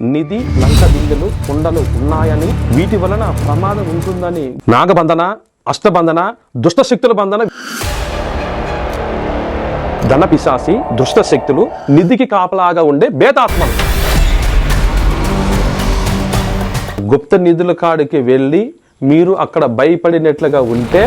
నిధి లంక బిందెలు కుండలు ఉన్నాయని వీటి వలన ప్రమాదం ఉంటుందని నాగబంధన అష్టబంధన దుష్ట శక్తుల బంధన. ధన పిశాసి దుష్ట శక్తులు నిధికి కాపలాగా ఉండే బేతాత్మలు. గుప్త నిధుల కాడికి వెళ్ళి మీరు అక్కడ భయపడినట్లుగా ఉంటే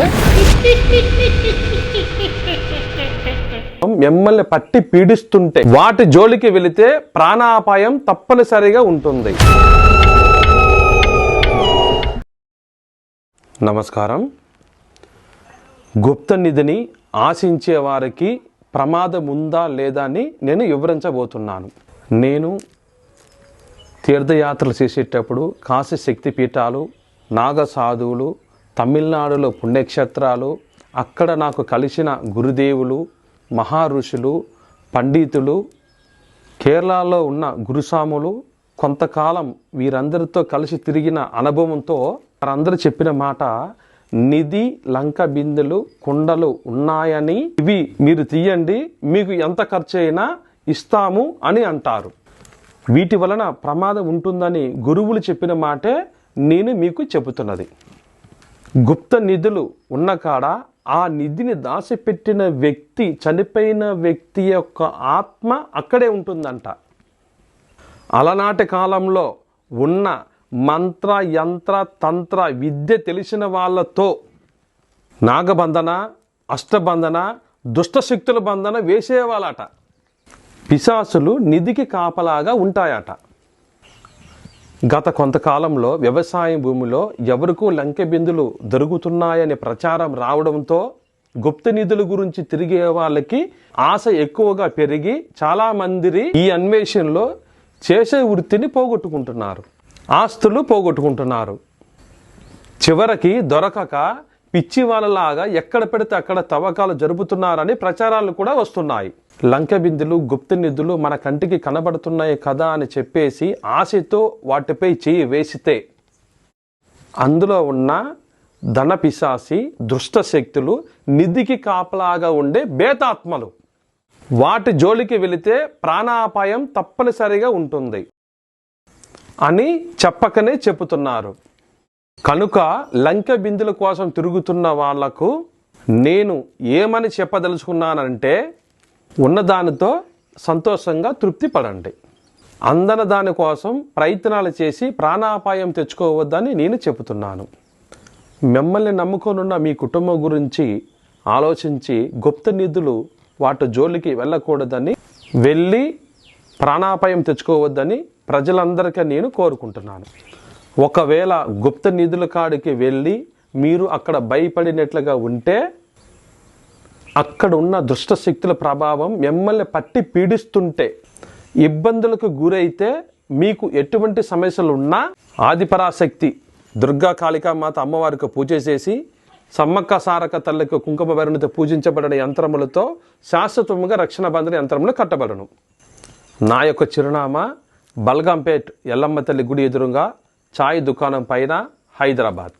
మిమ్మల్ని పట్టి పీడిస్తుంటే వాటి జోలికి వెళితే ప్రాణాపాయం తప్పనిసరిగా ఉంటుంది. నమస్కారం. గుప్త నిధిని ఆశించే వారికి ప్రమాదం ఉందా లేదా అని నేను వివరించబోతున్నాను. నేను తీర్థయాత్రలు చేసేటప్పుడు కాశీ శక్తిపీఠాలు నాగ సాధువులు తమిళనాడులో పుణ్యక్షేత్రాలు అక్కడ నాకు కలిసిన గురుదేవులు మహారుషులు పండితులు కేరళలో ఉన్న గురుస్వాములు కొంతకాలం వీరందరితో కలిసి తిరిగిన అనుభవంతో వారందరూ చెప్పిన మాట నిధి లంక బిందెలు కుండలు ఉన్నాయని ఇవి మీరు తీయండి మీకు ఎంత ఖర్చు అయినా ఇస్తాము అని అంటారు. వీటి వలన ప్రమాదం ఉంటుందని గురువులు చెప్పిన మాటే నేను మీకు చెబుతున్నది. గుప్త నిధులు ఉన్న కాడ ఆ నిధిని దాచిపెట్టిన వ్యక్తి చనిపోయిన వ్యక్తి యొక్క ఆత్మ అక్కడే ఉంటుందంట. అలనాటి కాలంలో ఉన్న మంత్ర యంత్ర తంత్ర విద్య తెలిసిన వాళ్ళతో నాగబంధన అష్టబంధన దుష్టశక్తుల బంధన వేసేవాళ్ళట. పిశాసులు నిధికి కాపలాగా ఉంటాయట. గత కొంతకాలంలో వ్యవసాయ భూమిలో ఎవరికూ లంకె బిందులు దొరుకుతున్నాయనే ప్రచారం రావడంతో గుప్త నిధుల గురించి తిరిగే వాళ్ళకి ఆశ ఎక్కువగా పెరిగి చాలా మంది ఈ అన్వేషణలో చేసే వృత్తిని పోగొట్టుకుంటున్నారు. ఆస్తులు పోగొట్టుకుంటున్నారు. చివరికి దొరకక పిచ్చి వాళ్ళలాగా ఎక్కడ పెడితే అక్కడ తవ్వకాలు జరుపుతున్నారని ప్రచారాలు కూడా వస్తున్నాయి. లంక బిందులు గుప్త నిధులు మన కంటికి కనబడుతున్నాయి కదా అని చెప్పేసి ఆశతో వాటిపై చేయి వేసితే అందులో ఉన్న ధన పిశాసి దుష్ట శక్తులు నిధికి కాపలాగా ఉండే బేతాత్మలు. వాటి జోలికి వెళితే ప్రాణాపాయం తప్పనిసరిగా ఉంటుంది అని చెప్పకనే చెబుతున్నారు. కనుక లంక బిందుల కోసం తిరుగుతున్న వాళ్ళకు నేను ఏమని చెప్పదలుచుకున్నానంటే ఉన్నదానితో సంతోషంగా తృప్తి పడండి. అందన దాని కోసం ప్రయత్నాలు చేసి ప్రాణాపాయం తెచ్చుకోవద్దని నేను చెబుతున్నాను. మిమ్మల్ని నమ్ముకొనున్న మీ కుటుంబం గురించి ఆలోచించి గుప్త నిధులు వాటి జోలికి వెళ్ళకూడదని వెళ్ళి ప్రాణాపాయం తెచ్చుకోవద్దని ప్రజలందరికీ నేను కోరుకుంటున్నాను. ఒకవేళ గుప్త నిధుల కాడికి వెళ్ళి మీరు అక్కడ భయపడినట్లుగా ఉంటే అక్కడ ఉన్న దుష్ట శక్తుల ప్రభావం మిమ్మల్ని పట్టి పీడిస్తుంటే ఇబ్బందులకు గురైతే మీకు ఎటువంటి సమస్యలు ఉన్నా ఆదిపరాశక్తి దుర్గా కాళికామాత అమ్మవారికి పూజ చేసి సమ్మక్క సారక తల్లికి కుంకుమ భరణితో పూజించబడిన యంత్రములతో శాశ్వతంగా రక్షణ బంధన యంత్రములు కట్టబడను. నా యొక్క చిరునామా బల్గంపేట్ ఎల్లమ్మ తల్లి గుడి ఎదురుగా చాయ్ దుకాణం పైన హైదరాబాద్.